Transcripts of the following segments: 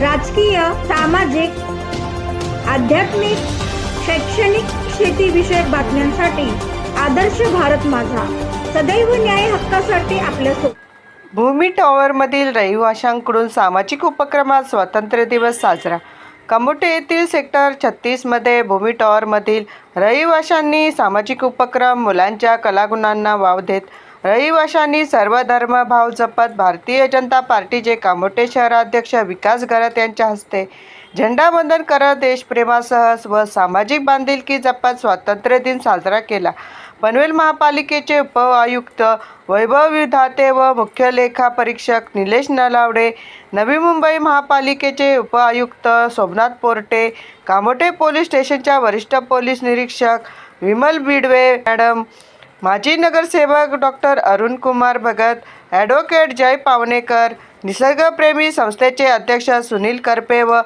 राजकीय सामाजिक आध्यात्मिक शैक्षणिक शेतीविषयक बातम्यांसाठी आदर्श भारत माझा. सदैव न्याय हक्कासाठी आपल्यासोबत भूमी टॉवरमधील रहिवाशांकडून सामाजिक उपक्रमात स्वातंत्र्य दिवस साजरा. कमोटे येथील सेक्टर छत्तीसमध्ये भूमी टॉवरमधील रहिवाशांनी सामाजिक उपक्रम मुलांच्या कलागुणांना वाव देत रहिवाशांनी सर्व धर्म भाव जपत भारतीय जनता पार्टीचे कामोटे शहराध्यक्ष विकास गरत यांच्या हस्ते झेंडावंदन करत देशप्रेमासह व सामाजिक बांधिलकी जपत स्वातंत्र्य दिन साजरा केला. पनवेल महापालिकेचे उपआयुक्त वैभव विधाते व मुख्य लेखा परीक्षक निलेश नलावडे नवी मुंबई महापालिकेचे उपआयुक्त सोमनाथ पोर्टे कामोटे पोलीस स्टेशनच्या वरिष्ठ पोलीस निरीक्षक विमल बिडवे मॅडम माजी नगरसेवक डॉक्टर अरुणकुमार भगत ॲडव्होकेट जय पावणेकर निसर्गप्रेमी संस्थेचे अध्यक्ष सुनील करपे व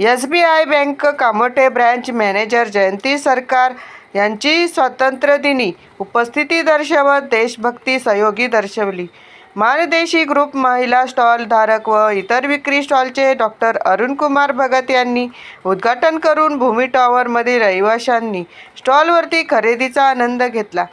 S B I bank Kamothe branch manager Jayanti Sarkar यांची स्वातंत्र्यदिनी उपस्थिती दर्शवत देशभक्ती सहयोगी दर्शवली. मानदेशी ग्रुप महिला स्टॉल धारक व इतर विक्री स्टॉलचे डॉक्टर अरुणकुमार भगत यांनी उद्घाटन करून भूमी टॉवरमधील रहिवाशांनी स्टॉलवरती खरेदीचा आनंद घेतला.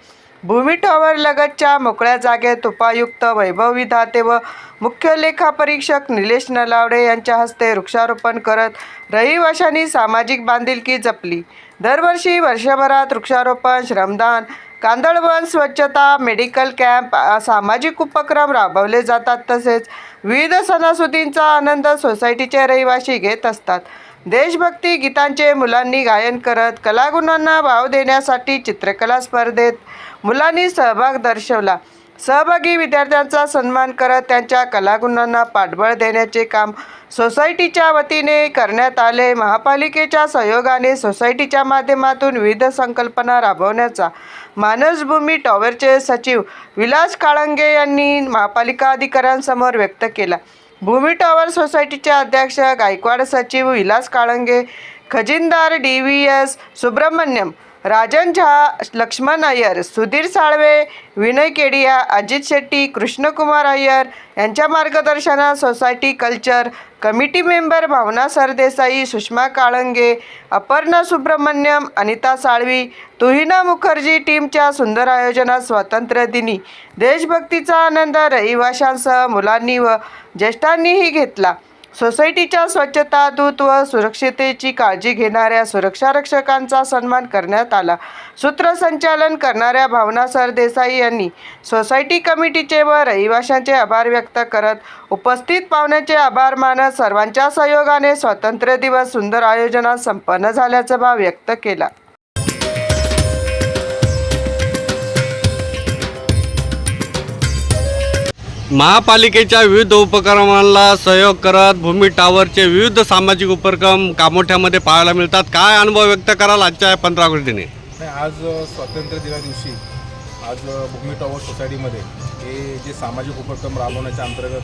भूमी टॉवर लगतच्या मोकळ्या जागेत उपायुक्त वैभव विधाते व मुख्य लेखापरीक्षक निलेश नलावडे यांच्या हस्ते वृक्षारोपण करत रहिवाशांनी सामाजिक बांधिलकी जपली. दरवर्षी वर्षभरात वृक्षारोपण श्रमदान कांदळवन स्वच्छता मेडिकल कॅम्प सामाजिक उपक्रम राबवले जातात. तसेच विविध सणासुदींचा आनंद सोसायटीचे रहिवासी घेत असतात. देशभक्ती गीतांचे मुलांनी गायन करत कलागुणांना वाव देण्यासाठी चित्रकला स्पर्धेत मुलांनी सहभाग दर्शवला. सहभागी विद्यार्थ्यांचा सन्मान करत त्यांच्या कलागुणांना पाठबळ देण्याचे काम सोसायटीच्या वतीने करण्यात आले. महापालिकेच्या सहयोगाने सोसायटीच्या माध्यमातून विविध संकल्पना राबवण्याचा मानसभूमी टॉवरचे सचिव विलास काळंगे यांनी महापालिका अधिकाऱ्यांसमोर व्यक्त केला. भूमी टॉवर सोसायटीचे अध्यक्ष गायकवाड सचिव Vilas Kalange खजिनदार D V S Subrahmanyam Rajan Jha Laxman Iyer Sudhir Salve Vinay Kedia Ajit Shetty Krishnakumar Iyer यांच्या मार्गदर्शनात society culture committee member Bhavana Sardesai Sushma Kalange Aparna Subramanyam Anita Salvi Tuhina Mukherjee टीमच्या सुंदर आयोजनात स्वातंत्र्यदिनी देशभक्तीचा आनंद रहिवाशांसह मुलांनी व ज्येष्ठांनीही घेतला. सोसायटीच्या स्वच्छता दूत व सुरक्षितेची काळजी घेणाऱ्या सुरक्षारक्षकांचा सन्मान करण्यात आला. सूत्रसंचालन करणाऱ्या भावना सरदेसाई यांनी सोसायटी कमिटीचे व रहिवाशांचे आभार व्यक्त करत उपस्थित पाहुण्याचे आभार मानत सर्वांच्या सहयोगाने स्वातंत्र्य दिवस सुंदर आयोजनात संपन्न झाल्याचा भाव व्यक्त केला. महापालिकेच्या विविध उपक्रमांना सहयोग करत भूमी टॉवरचे विविध सामाजिक उपक्रम कामोठ्यामध्ये पाहायला मिळतात. काय अनुभव व्यक्त कराल आजच्या पंधरा ऑगस्टने? आज स्वातंत्र्य दिना दिवशी आज भूमी टॉवर सोसायटीमध्ये हे जे सामाजिक उपक्रम राबवण्याच्या अंतर्गत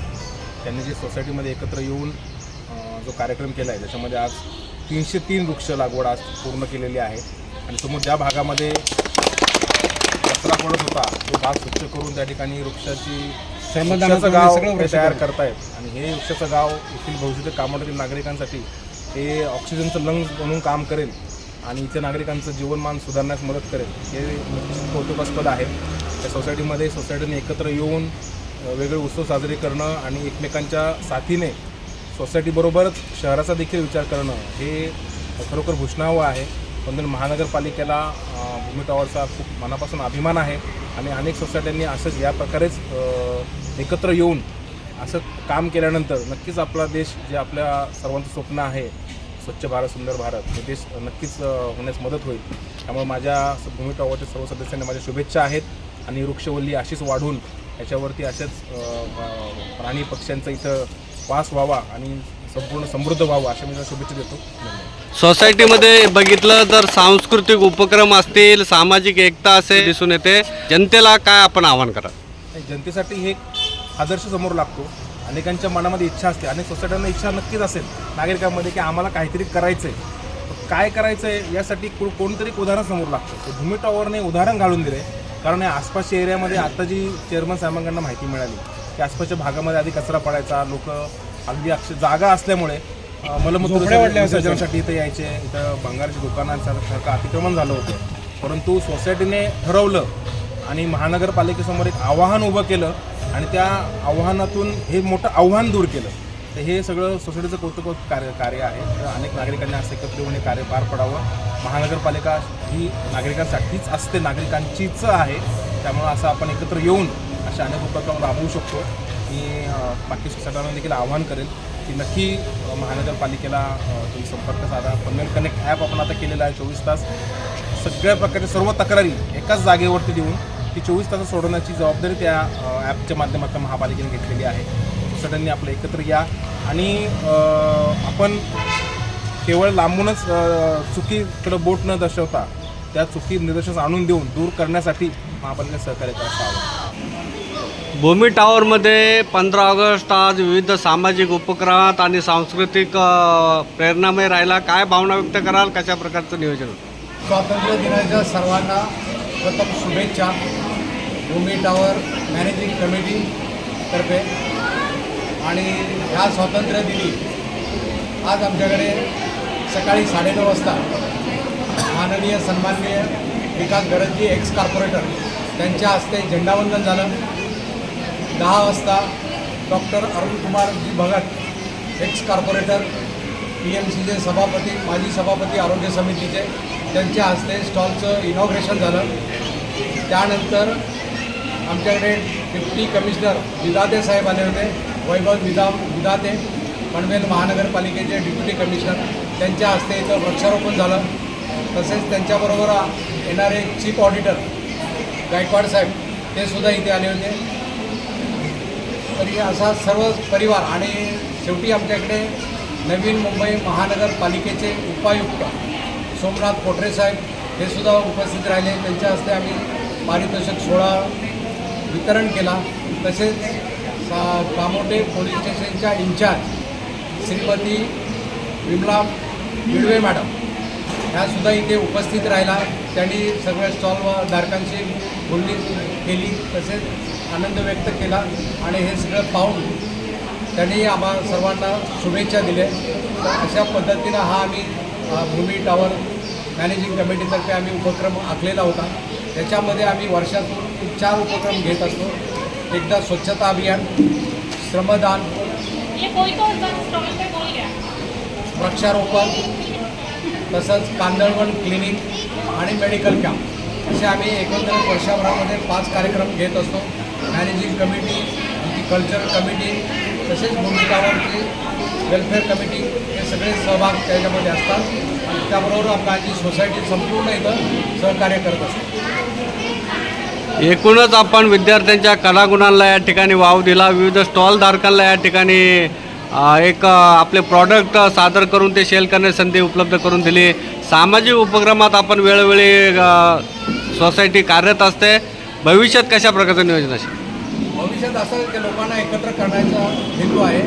त्यांनी जे सोसायटीमध्ये एकत्र येऊन जो कार्यक्रम केला आहे त्याच्यामध्ये आज तीनशे तीन वृक्ष लागवड आज पूर्ण केलेली आहे. आणि समोर ज्या भागामध्ये कचरा पडत होता तो भाग स्वच्छ करून त्या ठिकाणी वृक्षाची वृक्षाचं गाव तयार करतायत. आणि हे वृक्षाचं गाव येथील भविष्यातील कामातील नागरिकांसाठी हे ऑक्सिजनचं लंग म्हणून काम करेल. आणि इथल्या नागरिकांचं जीवनमान सुधारण्यास मदत करेल. हे कौतुकास्पद आहे त्या सोसायटीमध्ये सोसायटीने एकत्र येऊन वेगळे उत्सव साजरे करणं आणि एकमेकांच्या साथीने सोसायटीबरोबरच शहराचा देखील विचार करणं हे खरोखर भूषणावं आहे. पनवेल महानगरपालिकेला भूमितावरचा भूमी टॉवरचा खूप मनापासून अभिमान आहे आणि अनेक सोसायट्यांनी असंच या प्रकारेच एकत्र येऊन असं काम केल्यानंतर नक्कीच आपला देश जे आपल्या सर्वांचं स्वप्न आहे स्वच्छ भारत सुंदर भारत हे देश नक्कीच होण्यास मदत होईल. त्यामुळे माझ्या भूमी टॉवरच्या सर्व सदस्यांना माझ्या शुभेच्छा आहेत आणि वृक्षवल्ली अशीच वाढून याच्यावरती अशाच प्राणी पक्ष्यांचा इथं वास व्हावा आणि संपूर्ण समृद्ध व्हावा अशा मी त्यांना शुभेच्छा देतो. सोसायटीमध्ये बघितलं तर सांस्कृतिक उपक्रम असतील सामाजिक एकता असे दिसून येते. जनतेला काय आपण आवाहन करा आणि जनतेसाठी हे एक आदर्श समोर लागतो. अनेकांच्या मनामध्ये इच्छा असते. अनेक सोसायट्यांना इच्छा नक्कीच असेल नागरिकांमध्ये की आम्हाला काहीतरी करायचं आहे काय करायचं आहे यासाठी को कोणतरी एक उदाहरण समोर लागतं. तर भूमी टॉवरने उदाहरण घालून दिले कारण या आसपासच्या एरियामध्ये आता जी चेअरमन साहेबांकडनं माहिती मिळाली की आसपासच्या भागामध्ये आधी कचरा पडायचा लोक अगदी अक्ष जागा असल्यामुळे मलमूत्र विसर्जनासाठी इथं यायचे. इथं भंगारच्या दुकानांसारखं अतिक्रमण झालं होतं. परंतु सोसायटीने ठरवलं आणि महानगरपालिकेसमोर एक आव्हान उभं केलं आणि त्या आव्हानातून हे मोठं आव्हान दूर केलं. तर हे सगळं सोसायटीचं कौतुक कार्य कार्य आहे. तर अनेक नागरिकांनी असं एकत्र येऊन हे कार्य पार पडावं. महानगरपालिका ही नागरिकांसाठीच असते. नागरिकांचीच आहे. त्यामुळं असं आपण एकत्र येऊन अशा अनेक उपक्रम राबवू शकतो. मी बाकी शिक्षकांना देखील आवाहन करेल की नक्की महानगरपालिकेला तुम्ही संपर्क साधा. पनवेल कनेक्ट ॲप आपण आता केलेलं आहे चोवीस तास. सगळ्या प्रकारच्या सर्व तक्रारी एकाच जागेवरती देऊन ती चोवीस तास सोडवण्याची जबाबदारी त्या ॲपच्या माध्यमातून महापालिकेने घेतलेली आहे. सगळ्यांनी आपलं एकत्र या आणि आपण केवळ लांबूनच चुकीकडं बोट न दर्शवता त्या चुकी निदर्शनास आणून देऊन दूर करण्यासाठी महापालिका सहकार्य असावं भूमी टावरमध्ये पंधरा ऑगस्ट आज विविध सामाजिक उपक्रमात आणि सांस्कृतिक प्रेरणामय राहिला. काय भावना व्यक्त कराल? कशा प्रकारचं नियोजन? स्वातंत्र्य दिनाच्या सर्वांना प्रथम शुभेच्छा. भूमी टावर मॅनेजिंग कमिटीतर्फे आणि ह्या स्वातंत्र्य दिनी आज आमच्याकडे सकाळी साडेनऊ वाजता माननीय सन्माननीय विकास गरजजी एक्स कॉर्पोरेटर त्यांच्या हस्ते झेंडावंदन झालं. दहा वाजता doctor Arunkumarji Bhagat ex corporator P M सीचे सभापती माजी सभापती आरोग्य समितीचे त्यांच्या हस्ते स्टॉलचं इनॉग्रेशन झालं. त्यानंतर आमच्याकडे डिप्टी कमिशनर विदाते साहेब आले होते वैभव विदाम विदाते पनवेल महानगरपालिकेचे डिप्टी कमिशनर त्यांच्या हस्ते इथं वृक्षारोपण झालं. तसेच त्यांच्याबरोबर येणारे चीफ ऑडिटर गायकवाड साहेब ते सुद्धा इथे आले होते. तरी असा सर्व परिवार आणि शेवटी आमच्याकडे नवीन मुंबई महानगरपालिकेचे उपायुक्त सोमनाथ कोठरे साहेब हे सुद्धा उपस्थित राहिले. त्यांच्या हस्ते आम्ही पारितोषिक सोहळा वितरण केला. तसेच सा कामोटे पोलीस स्टेशनच्या इन्चार्ज श्रीमती विमला बिडवे मॅडम ह्यासुद्धा इथे उपस्थित राहिला. त्यांनी सगळ्या स्टॉल धारकांशी बोलणी केली. तसेच आनंद व्यक्त केला आणि हे सगळं पाहून त्यांनी आम्हा सर्वांना शुभेच्छा दिल्या. तर अशा पद्धतीनं हा आम्ही भूमी टावर मॅनेजिंग कमिटीतर्फे आम्ही उपक्रम आखलेला होता. त्याच्यामध्ये आम्ही वर्षातून चार उपक्रम घेत असतो. एकदा स्वच्छता अभियान श्रमदान वृक्षारोपण तसंच कांदळवण क्लिनिक आणि मेडिकल कॅम्प असे आम्ही एकंदरीत वर्षभरामध्ये पाच कार्यक्रम घेत असतो. मॅनेजिंग कमिटी आमची कल्चरल कमिटी तसेच भूमिकावरची वेलफेअर कमिटी हे सगळे सहभाग त्याच्यामध्ये असतात. आणि त्याबरोबर आपली सोसायटी संपूर्ण इथं सहकार्य करत असतो. एकूणच आपण विद्यार्थ्यांच्या कलागुणांना या ठिकाणी वाव दिला. विविध स्टॉलधारकांना या ठिकाणी एक आपले प्रॉडक्ट सादर करून ते सेल करण्याची संधी उपलब्ध करून दिली. सामाजिक उपक्रमात आपण वेळोवेळी सोसायटी कार्यरत असते. भविष्यात कशा प्रकारचं नियोजन असेल? भविष्यात असं की लोकांना एकत्र करण्याचा हेतू आहे.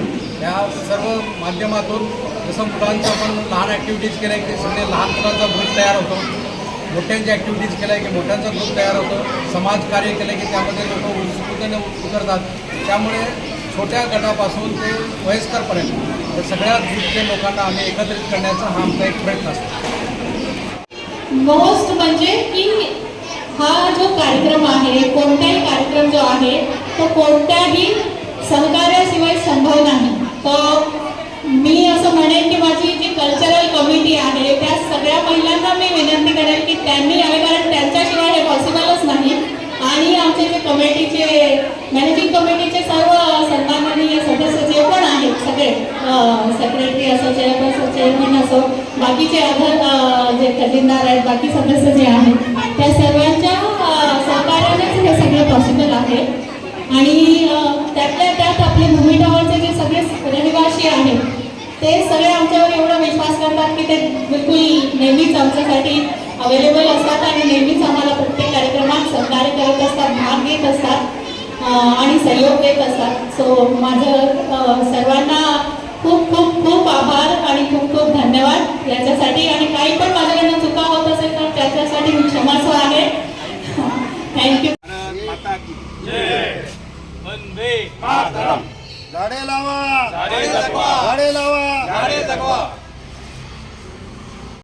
या सर्व माध्यमातून जसं मुलांचं पण लहान ॲक्टिव्हिटीज केल्या की सगळे लहान मुलांचा ग्रुप तयार होतो. मोठ्यांची ॲक्टिव्हिटीज केल्या की मोठ्यांचा ग्रुप तयार होतो. समाजकार्य केलं की त्यामध्ये लोक उत्स्फूर्तीने उतरतात. त्यामुळे छोट्या गटापासून ते वयस्करपर्यंत या सगळ्या ग्रुपच्या लोकांना आम्ही एकत्रित करण्याचा हा आमचा एक प्रयत्न असतो. मोस्ट म्हणजे की हा जो कार्यक्रम आहे कोणताही कार्यक्रम जो आहे तो कोणत्याही सहकार्याशिवाय संभव नाही. तर मी असं म्हणेन की माझी जी कल्चरल कमिटी आहे त्या सगळ्या महिलांना मी विनंती करेन की त्यांनी यावे कारण त्यांच्याशिवाय हे पॉसिबलच नाही. आणि आमचे जे कमिटीचे मॅनेजिंग कमिटीचे सर्व सन्माननीय सदस्य जे पण आहेत सगळे सेक्रेटरी असो चेअरपर्सन चेअरमन असो बाकीचे अदर जे खजिनदार आहेत बाकी सदस्य जे आहेत त्या सर्वांच्या सहकार्यानेच हे सगळं पॉसिबल आहे. आणि त्यातल्या त्यात आपले भूमी जे सगळे रहिवासी आहेत ते सगळे आमच्यावर एवढा विश्वास करतात की ते बिलकुल नेहमीच आमच्यासाठी अवेलेबल असतात आणि नेहमीच आम्हाला प्रत्येक कार्यक्रमात सहकार्य करत असतात भाग घेत असतात आणि सहयोग देत असतात. सो माझं सर्वांना थँक्यू झाडे लावा. झाडे लावा. झाडे लावा